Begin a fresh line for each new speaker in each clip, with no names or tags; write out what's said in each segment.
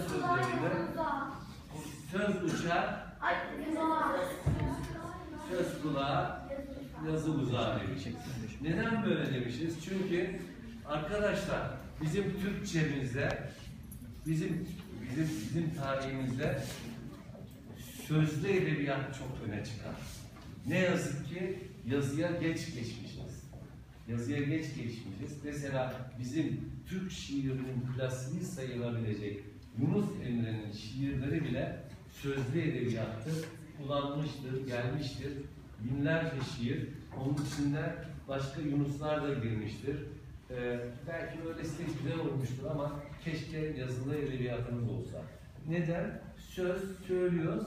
atasözlerinde söz uçar, söz kulağa, yazı uzağa demiş. Neden böyle demişiz? Çünkü arkadaşlar bizim Türkçemizde, bizim bizim bizim tarihimizde sözlü edebiyat çok öne çıkar. Ne yazık ki yazıya geç geçmişiz. Yazıya geç geçmişiz. Mesela bizim Türk şiirinin klasiği sayılabilecek Yunus Emre'nin şiirleri bile sözlü edebiyattır, kullanmıştır, gelmiştir. Binlerce şiir, onun içinde başka Yunuslar da girmiştir. Ee, belki öylesi güzel olmuştur ama keşke yazılı edebiyatımız olsa. Neden? Söz söylüyoruz,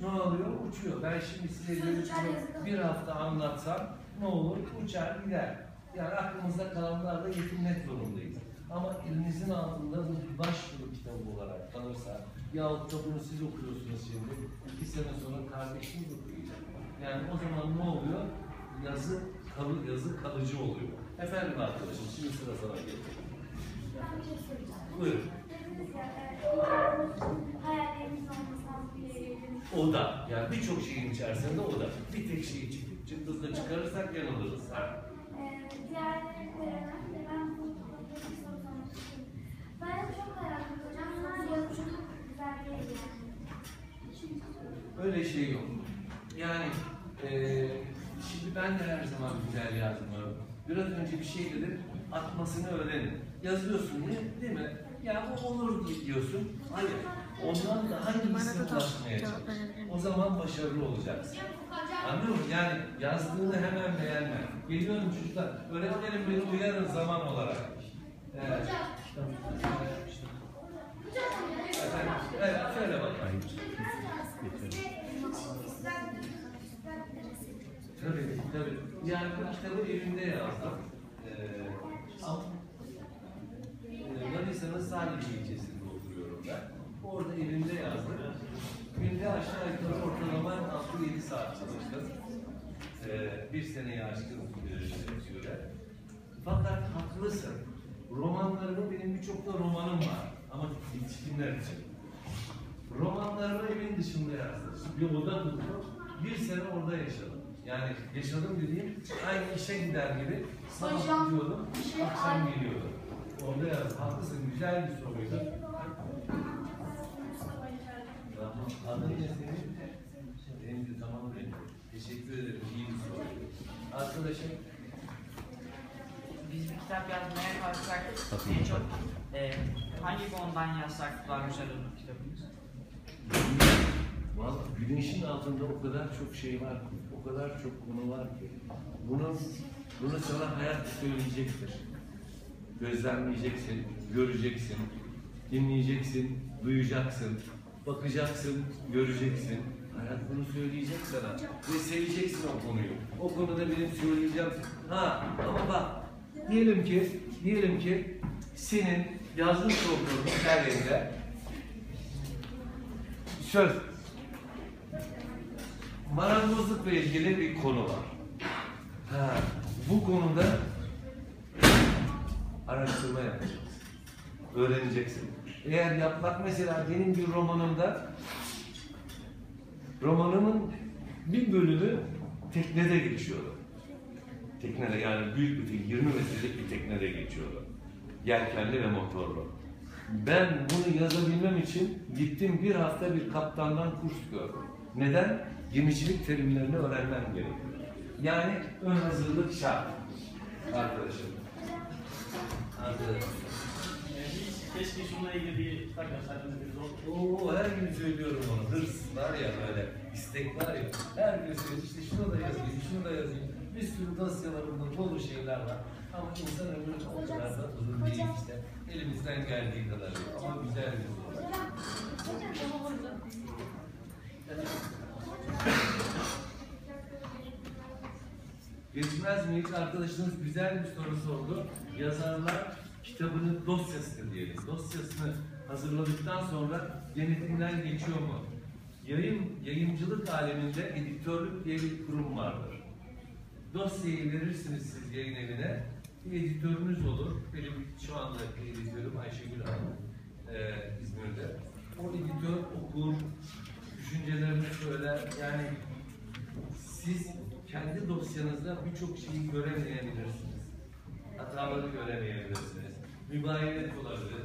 ne oluyor? Uçuyor. Ben şimdi size bunu bir hafta anlatsam ne olur? Uçar gider. Yani aklımızda kalanlar da getirmek zorundayız. Ama elinizin altında bir başvuru kitabı olarak kalırsa yahut da bunu siz okuyorsunuz şimdi, iki sene sonra kardeşiniz okuyacak. Yani o zaman ne oluyor? Yazı, kalı, yazı kalıcı oluyor. Efendim arkadaşım, şimdi sıra sana geliyor. Buyurun. O da, yani birçok şeyin içerisinde o da. Bir tek şeyi çıkıp çıktığında çıkarırsak yanılırız. Ha.
Ben çok hayatım hocam. Bunlar yazı çok güzel değil yani.
Öyle şey yok. Yani eee şimdi ben de her zaman güzel yazmıyorum. Biraz önce bir şey dedim, atmasını öğrenin. Yazıyorsun değil, değil mi? Ya bu olur diyorsun. Hayır. Ondan daha iyisine ulaşmaya çalış. O zaman başarılı olacaksın. Anlıyor musun? Yani yazdığını hemen beğenme. Geliyorum çocuklar. Öğretmenim beni uyarın zaman olarak. Evet. Yani bu kitabı evimde yazdım. Ee, ama e, Manisa'nın Salih ilçesinde oturuyorum ben. Orada evimde yazdım. Günde aşağı yukarı ortalama 6-7 saat çalıştım. Ee, bir seneyi aşkın süre. Fakat haklısın. Romanlarımı benim birçok da romanım var. Ama yetişkinler için. Romanlarımı evin dışında yazdım. Bir oda tuttum. Bir sene orada yaşadım. Yani yaşadım dediğim aynı işe gider gibi sabah
Hocam,
gidiyordum,
bir şey
akşam
aynı.
geliyordum. Orada yazdım. Haklısın, güzel bir soruydu. Tamam. Adın ne senin? Benim de tamam benim. Teşekkür ederim. İyi bir soru. Arkadaşım
Biz bir kitap yazmaya kalksak en çok e, hangi konudan yazsak daha güzel olur kitabımız?
Vallahi güneşin altında o kadar çok şey var ki, o kadar çok konu var ki. Bunun, bunu sana hayat söyleyecektir. Gözlemleyeceksin, göreceksin, dinleyeceksin, duyacaksın, bakacaksın, göreceksin. Hayat bunu söyleyecek sana ve seveceksin o konuyu. O konuda benim söyleyeceğim. Ha ama bak diyelim ki diyelim ki senin yazmış olduğun hikayende söz marangozlukla ilgili bir konu var. Ha, bu konuda araştırma yapacaksın. Öğreneceksin. Eğer yapmak mesela benim bir romanımda romanımın bir bölümü teknede geçiyordu. Teknede yani büyük bir tekne, 20 metrelik bir teknede geçiyordu. Yelkenli ve motorlu. Ben bunu yazabilmem için gittim bir hafta bir kaptandan kurs gördüm. Neden? Gemicilik terimlerini öğrenmem gerekiyor. Yani ön hazırlık şart. Arkadaşım. Arkadaşım.
Keşke şununla ilgili bir kitap yazsaydınız bir zor.
Oo, her gün söylüyorum onu. Hırs var ya böyle, istek var ya. Her gün söylüyorum işte şunu da yazayım, şunu da yazayım. Bir sürü dosyalarımda dolu şeyler var. Ama insan ömrü o kadar da uzun değil işte. Elimizden geldiği kadar. Ama güzel bir soru. Geçmez mi hiç arkadaşınız güzel bir soru sordu. Yazarlar kitabının dosyasını diyelim. Dosyasını hazırladıktan sonra denetinden geçiyor mu? Yayın, yayıncılık aleminde editörlük diye bir kurum vardır. Dosyayı verirsiniz siz yayın evine. Bir editörünüz olur. Benim şu anda editörüm Ayşegül Hanım e, İzmir'de. O editör okur, düşüncelerini söyler. Yani kendi dosyanızda birçok şeyi göremeyebilirsiniz. Hataları göremeyebilirsiniz. Mübayinet olabilir.